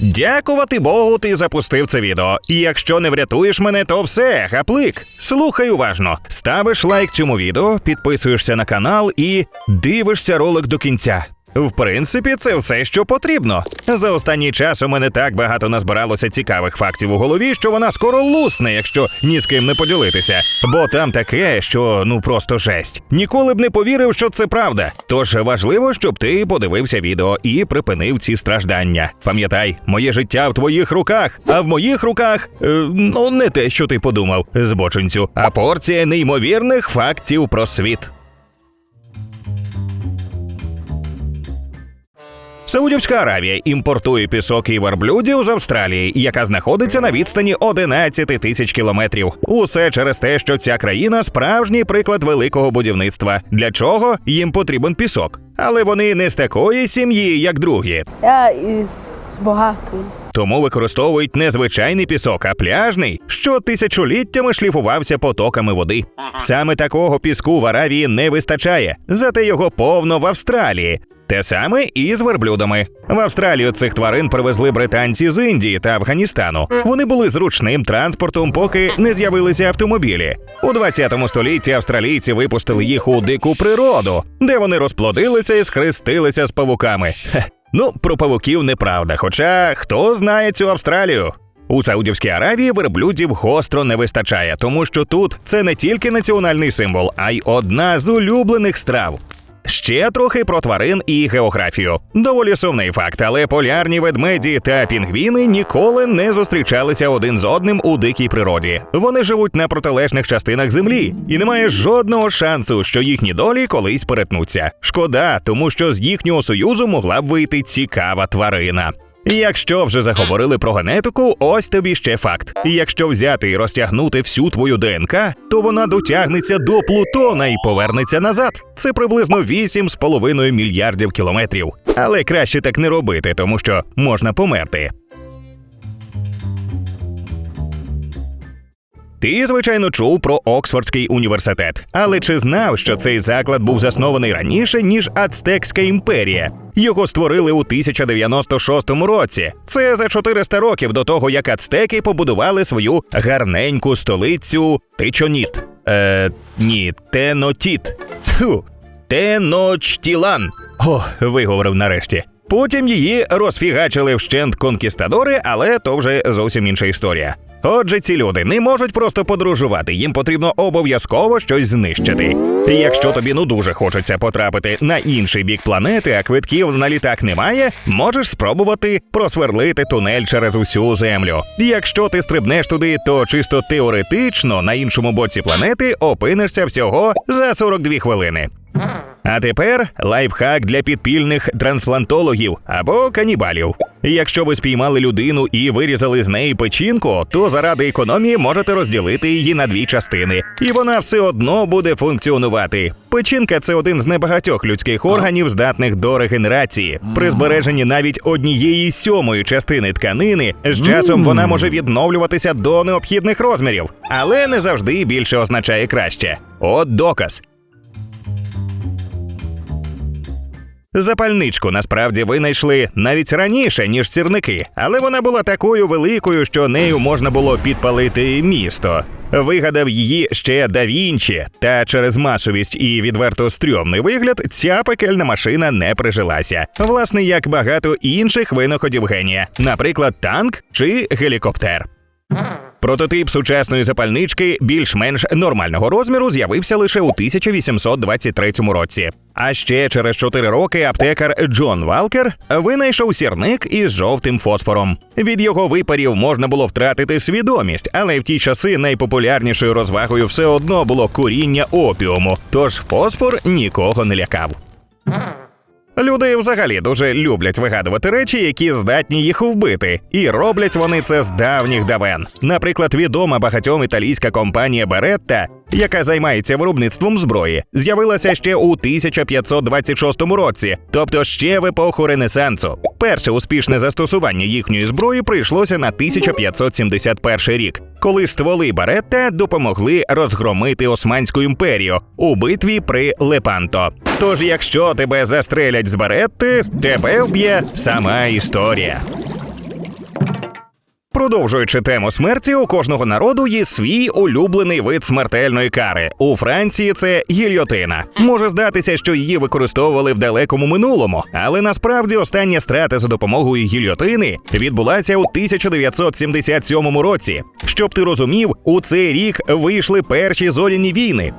Дякувати Богу, ти запустив це відео. І якщо не врятуєш мене, то все, гаплик. Слухай уважно. Ставиш лайк цьому відео, підписуєшся на канал і дивишся ролик до кінця. В принципі, це все, що потрібно. За останній час у мене так багато назбиралося цікавих фактів у голові, що вона скоро лусне, якщо ні з ким не поділитися. Бо там таке, що ну просто жесть. Ніколи б не повірив, що це правда. Тож важливо, щоб ти подивився відео і припинив ці страждання. Пам'ятай, моє життя в твоїх руках, а в моїх руках е, ну не те, що ти подумав, збочинцю, а порція неймовірних фактів про світ. Саудівська Аравія імпортує пісок і верблюдів з Австралії, яка знаходиться на відстані 11 тисяч кілометрів. Усе через те, що ця країна справжній приклад великого будівництва. Для чого їм потрібен пісок? Але вони не з такої сім'ї, як другі. Я із багатої. Тому використовують не звичайний пісок, а пляжний, що тисячоліттями шліфувався потоками води. Саме такого піску в Аравії не вистачає, зате його повно в Австралії. Те саме і з верблюдами. В Австралію цих тварин привезли британці з Індії та Афганістану. Вони були зручним транспортом, поки не з'явилися автомобілі. У 20 столітті австралійці випустили їх у дику природу, де вони розплодилися і схрестилися з павуками. Хе. Ну, про павуків неправда. Хоча хто знає цю Австралію? У Саудівській Аравії верблюдів гостро не вистачає, тому що тут це не тільки національний символ, а й одна з улюблених страв. Ще трохи про тварин і географію. Доволі сумний факт, але полярні ведмеді та пінгвіни ніколи не зустрічалися один з одним у дикій природі. Вони живуть на протилежних частинах землі, і немає жодного шансу, що їхні долі колись перетнуться. Шкода, тому що з їхнього союзу могла б вийти цікава тварина. Якщо вже заговорили про генетику, ось тобі ще факт. Якщо взяти і розтягнути всю твою ДНК, то вона дотягнеться до Плутона і повернеться назад. Це приблизно 8,5 мільярдів кілометрів. Але краще так не робити, тому що можна померти. Ти, звичайно, чув про Оксфордський університет, але чи знав, що цей заклад був заснований раніше, ніж Ацтекська імперія? Його створили у 1096 році. Це за 400 років до того, як ацтеки побудували свою гарненьку столицю Тичоніт. Е, ні, Тенотіт. Тьфу. Теночтілан. О, виговорив нарешті. Потім її розфігачили вщент конкістадори, але то вже зовсім інша історія. Отже, ці люди не можуть просто подорожувати, їм потрібно обов'язково щось знищити. І Якщо тобі ну дуже хочеться потрапити на інший бік планети, а квитків на літак немає, можеш спробувати просверлити тунель через усю землю. Якщо ти стрибнеш туди, то чисто теоретично на іншому боці планети опинишся всього за 42 хвилини. А тепер лайфхак для підпільних трансплантологів або канібалів. Якщо ви спіймали людину і вирізали з неї печінку, то заради економії можете розділити її на дві частини, і вона все одно буде функціонувати. Печінка це один з небагатьох людських органів, здатних до регенерації. При збереженні навіть однієї сьомої частини тканини з часом вона може відновлюватися до необхідних розмірів, але не завжди більше означає краще. От доказ. Запальничку насправді винайшли навіть раніше, ніж сірники, але вона була такою великою, що нею можна було підпалити місто. Вигадав її ще да Вінчі, та через масовість і відверто стрьомний вигляд ця пекельна машина не прижилася. Власне, як багато інших винаходів генія, наприклад, танк чи гелікоптер. Прототип сучасної запальнички більш-менш нормального розміру з'явився лише у 1823 році. А ще через 4 роки аптекар Джон Валкер винайшов сірник із жовтим фосфором. Від його випарів можна було втратити свідомість, але в ті часи найпопулярнішою розвагою все одно було куріння опіуму, тож фосфор нікого не лякав. Люди взагалі дуже люблять вигадувати речі, які здатні їх вбити, і роблять вони це з давніх давен. Наприклад, відома багатьом італійська компанія Беретта, яка займається виробництвом зброї, з'явилася ще у 1526 році, тобто ще в епоху Ренесансу. Перше успішне застосування їхньої зброї прийшлося на 1571 рік, коли стволи Беретта допомогли розгромити Османську імперію у битві при Лепанто. Тож, якщо тебе застрелять з Беретти, тебе вб'є сама історія. Продовжуючи тему смерті, у кожного народу є свій улюблений вид смертельної кари. У Франції це гільйотина. Може здатися, що її використовували в далекому минулому, але насправді остання страта за допомогою гільйотини відбулася у 1977 році. Щоб ти розумів, у цей рік вийшли перші зоряні війни.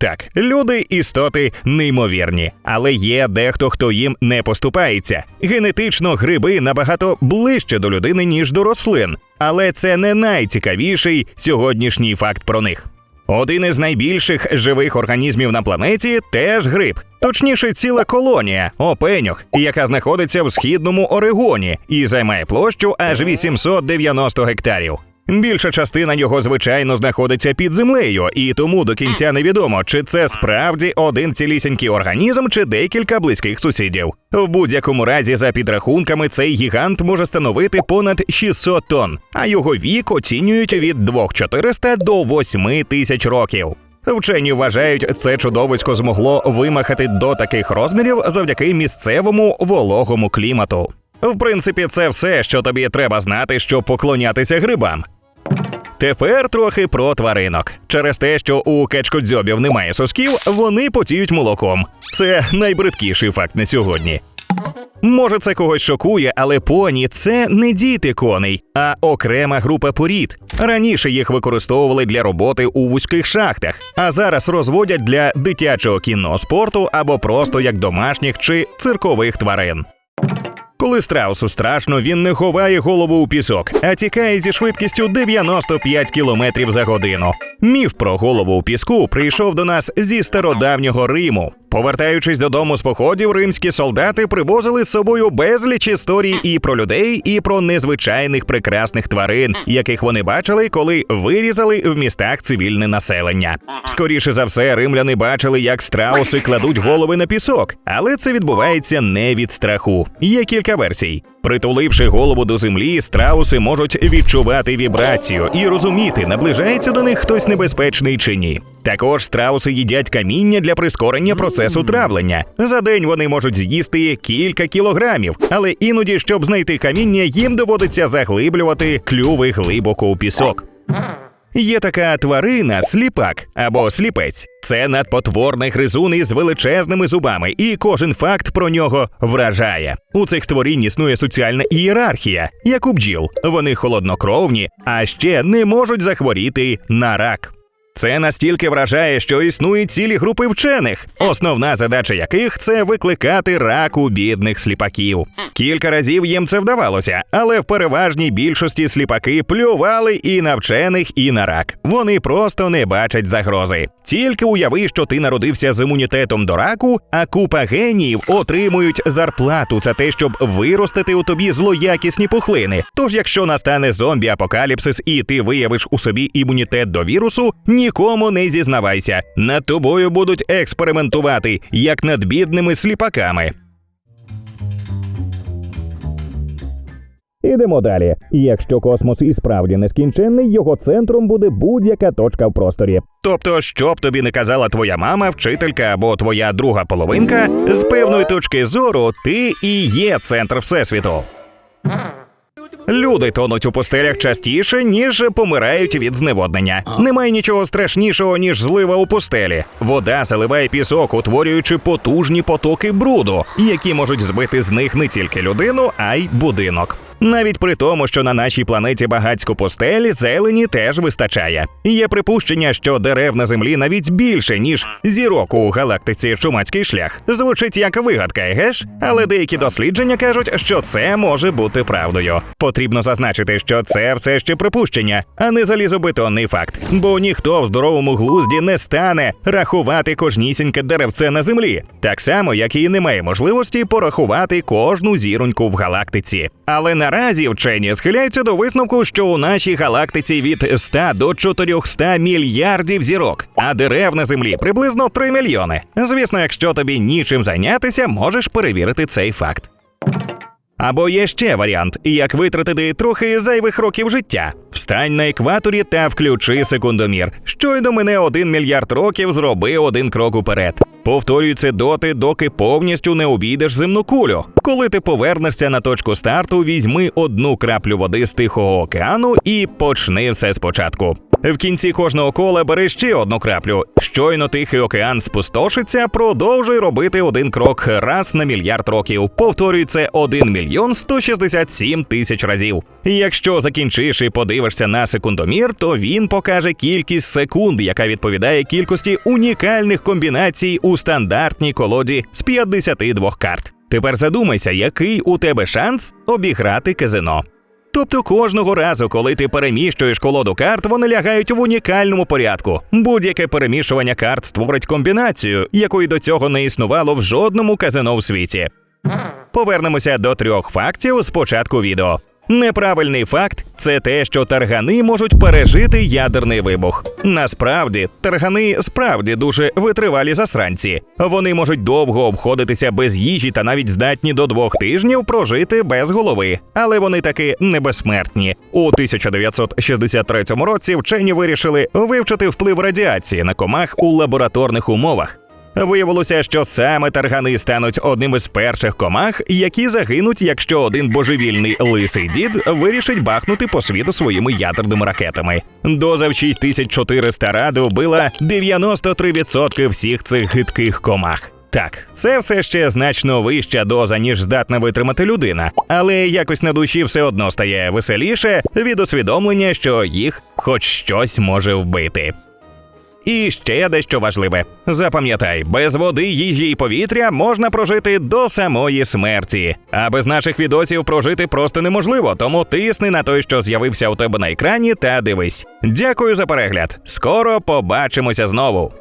Так, люди істоти неймовірні, але є дехто, хто їм не поступається. Генетично гриби набагато ближче до людини, ніж до рослин. Але це не найцікавіший сьогоднішній факт про них. Один із найбільших живих організмів на планеті теж гриб, точніше, ціла колонія опеньох, яка знаходиться в східному Орегоні і займає площу аж 890 гектарів. Більша частина його, звичайно, знаходиться під землею, і тому до кінця невідомо, чи це справді один цілісінький організм, чи декілька близьких сусідів. В будь-якому разі, за підрахунками, цей гігант може становити понад 600 тонн, а його вік оцінюють від 2400 до 8 тисяч років. Вчені вважають, це чудовисько змогло вимахати до таких розмірів завдяки місцевому вологому клімату. В принципі, це все, що тобі треба знати, щоб поклонятися грибам. Тепер трохи про тваринок. Через те, що у качкодзьобів немає сосків, вони потіють молоком. Це найбридкіший факт на сьогодні. Може, це когось шокує, але поні це не діти коней, а окрема група порід. Раніше їх використовували для роботи у вузьких шахтах, а зараз розводять для дитячого кіноспорту або просто як домашніх чи циркових тварин. Коли страусу страшно, він не ховає голову у пісок, а тікає зі швидкістю 95 км за годину. Міф про голову у піску прийшов до нас зі стародавнього Риму. Повертаючись додому з походів, римські солдати привозили з собою безліч історій і про людей, і про незвичайних прекрасних тварин, яких вони бачили, коли вирізали в містах цивільне населення. Скоріше за все, римляни бачили, як страуси кладуть голови на пісок, але це відбувається не від страху. Є кілька версій. Притуливши голову до землі, страуси можуть відчувати вібрацію і розуміти, наближається до них хтось небезпечний чи ні. Також страуси їдять каміння для прискорення процесу травлення. За день вони можуть з'їсти кілька кілограмів, але іноді, щоб знайти каміння, їм доводиться заглиблювати клюви глибоко у пісок. Є така тварина сліпак або сліпець. Це надпотворний гризун із величезними зубами, і кожен факт про нього вражає. У цих створінь існує соціальна ієрархія, як у бджіл. Вони холоднокровні, а ще не можуть захворіти на рак. Це настільки вражає, що існують цілі групи вчених, основна задача яких це викликати рак у бідних сліпаків. Кілька разів їм це вдавалося, але в переважній більшості сліпаки плювали і на вчених, і на рак. Вони просто не бачать загрози. Тільки уяви, що ти народився з імунітетом до раку, а купа геніїв отримують зарплату за те, щоб виростити у тобі злоякісні пухлини. Тож, якщо настане зомбі-апокаліпсис і ти виявиш у собі імунітет до вірусу, нікому не зізнавайся. Над тобою будуть експериментувати, як над бідними сліпаками. Ідемо далі. Якщо космос і справді нескінченний, його центром буде будь-яка точка в просторі. Тобто, що б тобі не казала твоя мама, вчителька або твоя друга половинка, з певної точки зору ти і є центр всесвіту. Люди тонуть у пустелях частіше, ніж помирають від зневоднення. Немає нічого страшнішого, ніж злива у пустелі. Вода заливає пісок, утворюючи потужні потоки бруду, які можуть збити з них не тільки людину, а й будинок. Навіть при тому, що на нашій планеті багатько пустель, зелені теж вистачає. Є припущення, що дерев на землі навіть більше, ніж зірок у галактиці Чумацький шлях. Звучить як вигадка, геш? Але деякі дослідження кажуть, що це може бути правдою. Потрібно зазначити, що це все ще припущення, а не залізобетонний факт. Бо ніхто в здоровому глузді не стане рахувати кожнісіньке деревце на землі, так само як і немає можливості порахувати кожну зіроньку в галактиці. Але наразі вчені схиляються до висновку, що у нашій галактиці від 100 до 400 мільярдів зірок, а дерев на землі приблизно 3 мільйони. Звісно, якщо тобі нічим зайнятися, можеш перевірити цей факт. Або є ще варіант, як витратити трохи зайвих років життя. Встань на екваторі та включи секундомір. Щойно мене один мільярд років зроби один крок уперед. Повторюй це доти, доки повністю не обійдеш земну кулю. Коли ти повернешся на точку старту, візьми одну краплю води з Тихого океану і почни все спочатку. В кінці кожного кола бери ще одну краплю. Щойно Тихий океан спустошиться, продовжуй робити один крок раз на мільярд років. Повторюй це 1 мільйон 167 тисяч разів. Якщо закінчиш і подивишся на секундомір, то він покаже кількість секунд, яка відповідає кількості унікальних комбінацій у стандартній колоді з 52 карт. Тепер задумайся, який у тебе шанс обіграти казино. Тобто кожного разу, коли ти переміщуєш колоду карт, вони лягають в унікальному порядку. Будь-яке перемішування карт створить комбінацію, якої до цього не існувало в жодному казино у світі. Повернемося до трьох фактів з початку відео. Неправильний факт це те, що таргани можуть пережити ядерний вибух. Насправді, таргани справді дуже витривалі засранці. Вони можуть довго обходитися без їжі та навіть здатні до двох тижнів прожити без голови, але вони таки не безсмертні. У 1963 році вчені вирішили вивчити вплив радіації на комах у лабораторних умовах. Виявилося, що саме таргани стануть одним із перших комах, які загинуть, якщо один божевільний лисий дід вирішить бахнути по світу своїми ядерними ракетами. Доза в 6400 ради вбила 93% всіх цих гидких комах. Так, це все ще значно вища доза, ніж здатна витримати людина, але якось на душі все одно стає веселіше від усвідомлення, що їх хоч щось може вбити. І ще дещо важливе: запам'ятай, без води, їжі і повітря можна прожити до самої смерті. А без наших відосів прожити просто неможливо, тому тисни на той, що з'явився у тебе на екрані, та дивись. Дякую за перегляд. Скоро побачимося знову.